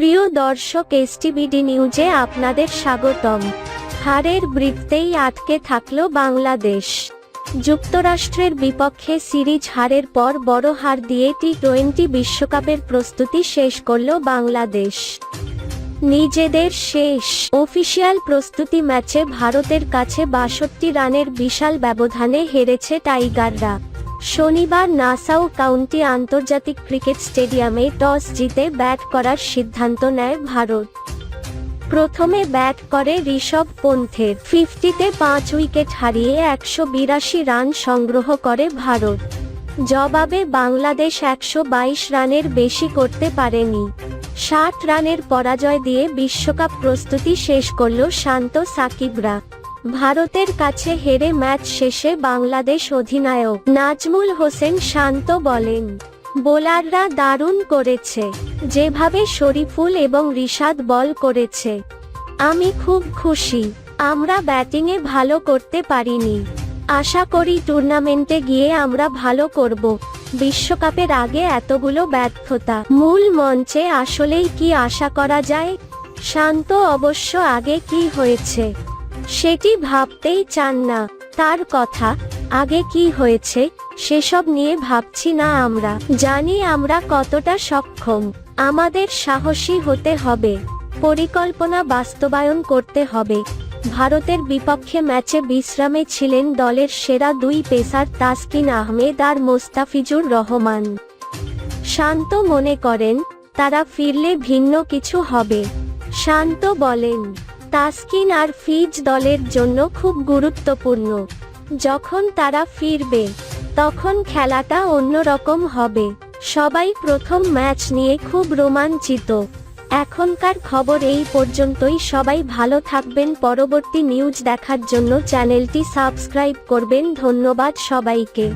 প্রিয় দর্শক এসটিবিডি নিউজে আপনাদের স্বাগতম। হারের বৃত্তেই আটকে থাকল বাংলাদেশ। যুক্তরাষ্ট্রের বিপক্ষে সিরিজ হারের পর বড় হার দিয়ে টি টোয়েন্টি বিশ্বকাপের প্রস্তুতি শেষ করল বাংলাদেশ। নিজেদের শেষ অফিসিয়াল প্রস্তুতি ম্যাচে ভারতের কাছে বাষট্টি রানের বিশাল ব্যবধানে হেরেছে টাইগাররা। শনিবার নাসাউ কাউন্টি আন্তর্জাতিক ক্রিকেট স্টেডিয়ামে টস জিতে ব্যাট করার সিদ্ধান্ত নেয় ভারত। প্রথমে ব্যাট করে ঋষভ পন্থের ফিফটিতে পাঁচ উইকেট হারিয়ে একশো বিরাশি রান সংগ্রহ করে ভারত। জবাবে বাংলাদেশ একশো বাইশ রানের বেশি করতে পারেনি। ষাট রানের পরাজয় দিয়ে বিশ্বকাপ প্রস্তুতি শেষ করল শান্ত সাকিবরা। ভারতের কাছে হেরে ম্যাচ শেষে বাংলাদেশ অধিনায়ক নাজমুল হোসেন শান্ত বলেন, বোলাররা দারুণ করেছে, যেভাবে শরীফুল এবং রিশাদ বল করেছে। আমি খুব খুশি, আমরা ব্যাটিংয়ে ভালো করতে পারিনি। আশা করি টুর্নামেন্টে গিয়ে আমরা ভালো করব। বিশ্বকাপের আগে এতগুলো ব্যর্থতা। মূল মঞ্চে আসলেই কি আশা করা যায়? শান্ত অবশ্য আগে কি হয়েছে? সেটি ভাবতেই চান না। তার কথা, আগে কি হয়েছে, সেসব নিয়ে ভাবছি না আমরা। জানি আমরা কতটা সক্ষম। আমাদের সাহসী হতে হবে। পরিকল্পনা বাস্তবায়ন করতে হবে। ভারতের বিপক্ষে ম্যাচে বিশ্রামে ছিলেন দলের সেরা দুই পেসার তাসকিন আহমেদ আর মোস্তাফিজুর রহমান। শান্ত মনে করেন, তারা ফিরলে ভিন্ন কিছু হবে। শান্ত বলেন তাসকিন আর ফিজ দলের জন্য খুব গুরুত্বপূর্ণ। যখন তারা ফিরবে, তখন খেলাটা অন্যরকম হবে। সবাই প্রথম ম্যাচ নিয়ে খুব রোমাঞ্চিত। এখনকার খবর এই পর্যন্তই। সবাই ভালো থাকবেন। পরবর্তী নিউজ দেখার জন্য চ্যানেলটি সাবস্ক্রাইব করবেন। ধন্যবাদ সবাইকে।